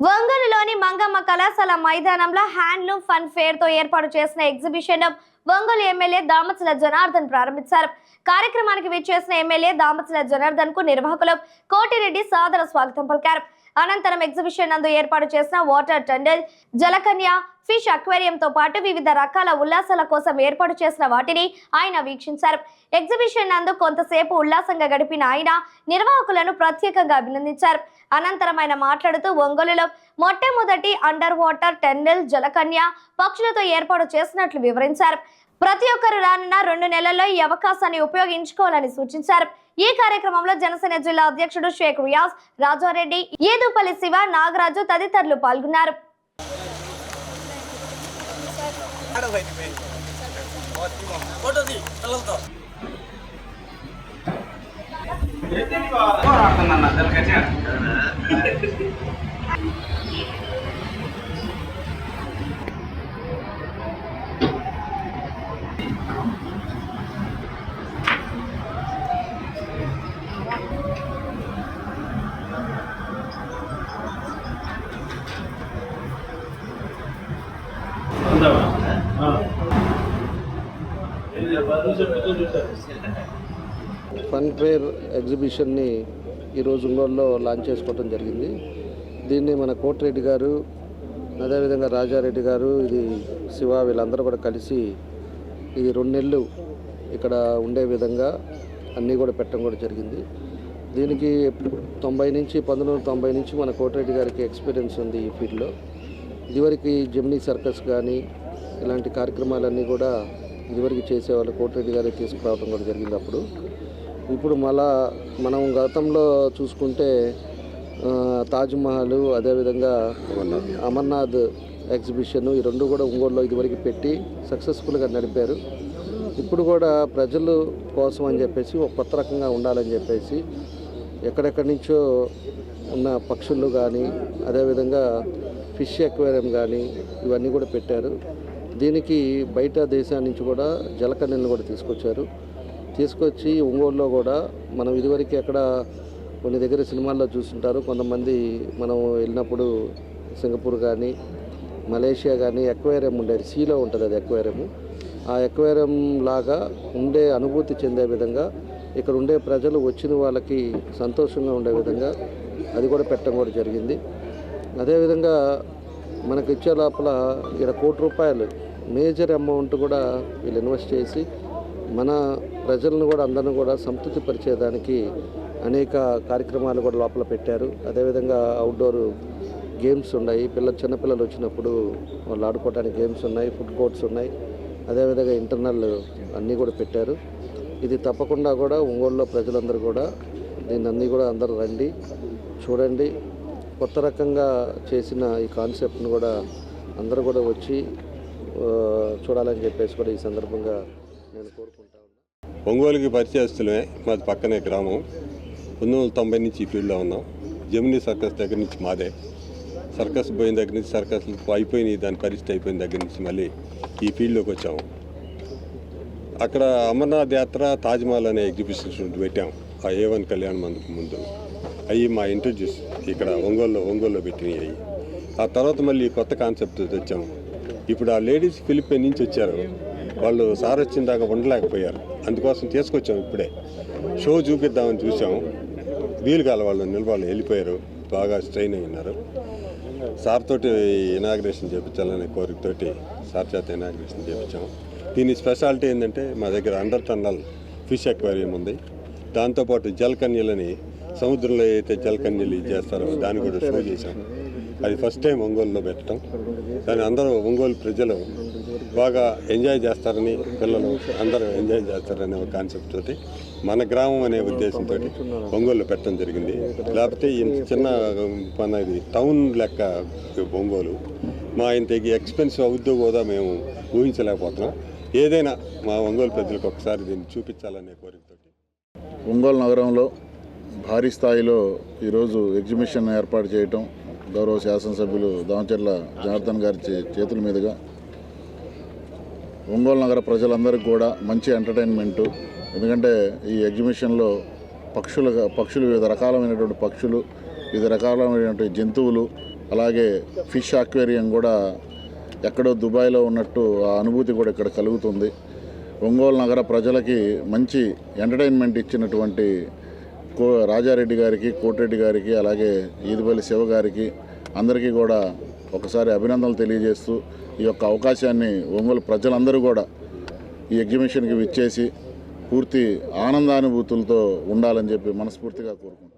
ఒంగోలులోని మంగమ్మ కళాశాల మైదానంలో హ్యాండ్లూమ్ ఫన్ ఫేర్తో ఏర్పాటు చేసిన ఎగ్జిబిషన్ ఒంగోలు ఎమ్మెల్యే దామచల జనార్దన్ ప్రారంభించారు. కార్యక్రమానికి విచ్చేసిన ఎమ్మెల్యే దామచల జనార్దన్కు నిర్వాహకులు కోటిరెడ్డి సాదర స్వాగతం పలికారు. అనంతరం ఎగ్జిబిషన్ నందు ఏర్పాటు చేసిన వాటర్ టండల్ జలకన్య ఫిష్ అక్వేరియంతో పాటు వివిధ రకాల ఉల్లాసాల కోసం ఏర్పాటు చేసిన వాటిని ఆయన వీక్షించారు. ఎగ్జిబిషన్ నందు కొంతసేపు ఉల్లాసంగా గడిపిన ఆయన నిర్వాహకులను ప్రత్యేకంగా అభినందించారు. అనంతరం ఆయన మాట్లాడుతూ ఒంగోలులో మొట్టమొదటి అండర్ వాటర్ టెండల్ జలకన్య పక్షులతో ఏర్పాటు చేసినట్లు వివరించారు. ప్రతి ఒక్కరు రానున్న రెండు నెలల్లో ఈ అవకాశాన్ని ఉపయోగించుకోవాలని సూచించారు. ఈ కార్యక్రమంలో జనసేన జిల్లా అధ్యక్షుడు షేక్ రియాజ్ రాజారెడ్డి ఏదుపల్లి శివ నాగరాజు తదితరులు పాల్గొన్నారు. ఫోటో ఫన్ ఫేర్ ఎగ్జిబిషన్ని ఈరోజు ఒంగోలులో లాంచ్ చేసుకోవడం జరిగింది. దీన్ని మన కోటిరెడ్డి గారు అదేవిధంగా రాజారెడ్డి గారు ఇది శివ వీళ్ళందరూ కూడా కలిసి ఇది రెండు నెలలు ఇక్కడ ఉండే విధంగా అన్నీ కూడా పెట్టడం కూడా జరిగింది. దీనికి తొంభై నుంచి పంతొమ్మిది వందల తొంభై నుంచి మన కోటిరెడ్డి గారికి ఎక్స్పీరియన్స్ ఉంది ఈ ఫీల్డ్లో. ఇదివరకు జెమినీ సర్కస్ కానీ ఇలాంటి కార్యక్రమాలన్నీ కూడా ఇదివరకు చేసేవాళ్ళు కోటిరెడ్డి గారే తీసుకురావడం కూడా జరిగింది అప్పుడు. ఇప్పుడు మళ్ళా మనం గతంలో చూసుకుంటే తాజ్మహల్ అదేవిధంగా అమర్నాథ్ ఎగ్జిబిషన్ ఈ రెండు కూడా ఒంగోలులో ఇదివరకు పెట్టి సక్సెస్ఫుల్గా నడిపారు. ఇప్పుడు కూడా ప్రజలు కోసం అని చెప్పేసి ఒక కొత్త రకంగా ఉండాలని చెప్పేసి ఎక్కడెక్కడి నుంచో ఉన్న పక్షులు కానీ అదేవిధంగా ఫిష్ ఎక్వేరియం కానీ ఇవన్నీ కూడా పెట్టారు. దీనికి బయట దేశాల నుంచి కూడా జలకన్నెలను కూడా తీసుకొచ్చారు. తీసుకొచ్చి ఒంగోలులో కూడా మనం ఇదివరకు ఎక్కడ కొన్ని దగ్గర సినిమాల్లో చూస్తుంటారు. కొంతమంది మనం వెళ్ళినప్పుడు సింగపూర్ కానీ మలేషియా కానీ ఎక్వేరియం ఉండేది. సీలో ఉంటుంది అది ఎక్వేరియం. ఆ ఎక్వేరియం లాగా ఉండే అనుభూతి చెందే విధంగా ఇక్కడ ఉండే ప్రజలు వచ్చిన వాళ్ళకి సంతోషంగా ఉండే విధంగా అది కూడా పెట్టడం కూడా జరిగింది. అదేవిధంగా మనకి ఇచ్చే లోపల ఇక్కడ కోటి రూపాయలు మేజర్ అమౌంట్ కూడా వీళ్ళు ఇన్వెస్ట్ చేసి మన ప్రజలను కూడా అందరిని కూడా సంతృప్తి పరిచేదానికి అనేక కార్యక్రమాలు కూడా లోపల పెట్టారు. అదేవిధంగా అవుట్డోర్ గేమ్స్ ఉన్నాయి. పిల్ల చిన్నపిల్లలు వచ్చినప్పుడు వాళ్ళు ఆడుకోవడానికి గేమ్స్ ఉన్నాయి ఫుడ్ కోర్ట్స్ ఉన్నాయి. అదేవిధంగా ఇంటర్నల్ అన్నీ కూడా పెట్టారు. ఇది తప్పకుండా కూడా ఒంగోలులో ప్రజలందరూ కూడా దీన్ని అన్నీ కూడా అందరూ రండి చూడండి. కొత్త రకంగా చేసిన ఈ కాన్సెప్ట్ను కూడా అందరూ కూడా వచ్చి చూడాలని చెప్పేసి కూడా ఈ సందర్భంగా నేను కోరుకుంటా ఉన్నాను ఒంగోలుకి పరిచయస్తులమే మాది పక్కనే గ్రామం. పంతొమ్మిది వందల తొంభై నుంచి ఈ ఫీల్డ్లో ఉన్నాం. జమినీ సర్కస్ దగ్గర నుంచి మాదే. సర్కస్ పోయిన దగ్గర నుంచి సర్కస్ అయిపోయినాయి దాని పరిస్థితి అయిపోయిన దగ్గర నుంచి మళ్ళీ ఈ ఫీల్డ్లోకి వచ్చాము అక్కడ అమర్నాథ్ యాత్ర తాజ్మహల్ అనే ఎగ్జిబిషన్ పెట్టాం. ఆ ఏ వన్ కళ్యాణ్ మందుకు ముందు. అవి మా ఇంట్రడ్యూస్ ఇక్కడ ఒంగోలులో ఒంగోలులో పెట్టినవి అవి. ఆ తర్వాత మళ్ళీ కొత్త కాన్సెప్ట్ తెచ్చాము ఇప్పుడు ఆ లేడీస్ ఫిలిప్పైన్ నుంచి వచ్చారు. వాళ్ళు సార్ వచ్చిన దాకా ఉండలేకపోయారు. అందుకోసం తీసుకొచ్చాం ఇప్పుడే. షో చూపిద్దామని చూసాం. వీలు కాల వాళ్ళు నిలబడి వెళ్ళిపోయారు. బాగా స్ట్రెయిన్ అయి ఉన్నారు. సార్ తోటి ఇనాగ్రేషన్ చేయించాలనే కోరికతోటి సార్ చేత ఇనాగ్రేషన్ చేయించాం దీని స్పెషాలిటీ ఏంటంటే మా దగ్గర అండర్ టన్నల్ ఫిష్ అక్వేరియం ఉంది. దాంతోపాటు జలకన్యలని సముద్రంలో అయితే జలకన్యలు ఇది చేస్తారో దాన్ని కూడా షో చేశాం. అది ఫస్ట్ టైం ఒంగోలులో పెట్టడం. దాన్ని అందరూ ఒంగోలు ప్రజలు బాగా ఎంజాయ్ చేస్తారని పిల్లలు అందరూ ఎంజాయ్ చేస్తారనే ఒక కాన్సెప్ట్ తోటి మన గ్రామం అనే ఉద్దేశంతో ఒంగోలు పెట్టడం జరిగింది. లేకపోతే ఇంత చిన్న మన ఇది టౌన్ లెక్క ఒంగోలు. మా ఇంత ఎక్స్పెన్సివ్ అవుద్దో కూడా మేము ఊహించలేకపోతున్నాం. ఏదైనా మా ఒంగోలు ప్రజలకు ఒకసారి దీన్ని చూపించాలనే కోరికతోటి. ఒంగోలు నగరంలో భారీ స్థాయిలో ఈరోజు ఎగ్జిబిషన్ ఏర్పాటు చేయటం గౌరవ శాసనసభ్యులు దామచర్ల జనార్దన్ గారి చేతుల మీదుగా ఒంగోలు నగర ప్రజలందరికీ కూడా మంచి ఎంటర్టైన్మెంటు. ఎందుకంటే ఈ ఎగ్జిబిషన్లో పక్షులుగా పక్షులు వివిధ రకాలమైనటువంటి పక్షులు వివిధ రకాలమైనటువంటి జంతువులు అలాగే ఫిష్ అక్వేరియం కూడా ఎక్కడో దుబాయ్లో ఉన్నట్టు ఆ అనుభూతి కూడా ఇక్కడ కలుగుతుంది. ఒంగోలు నగర ప్రజలకి మంచి ఎంటర్టైన్మెంట్ ఇచ్చినటువంటి కో రాజారెడ్డి గారికి కోటిరెడ్డి గారికి అలాగే ఈదుపల్లి శివ గారికి అందరికీ కూడా ఒకసారి అభినందనలు తెలియజేస్తూ ఈ యొక్క అవకాశాన్ని ఒంగోలు ప్రజలందరూ కూడా ఈ ఎగ్జిబిషన్కి విచ్చేసి పూర్తి ఆనందానుభూతులతో ఉండాలని చెప్పి మనస్ఫూర్తిగా కోరుకుంటున్నాను.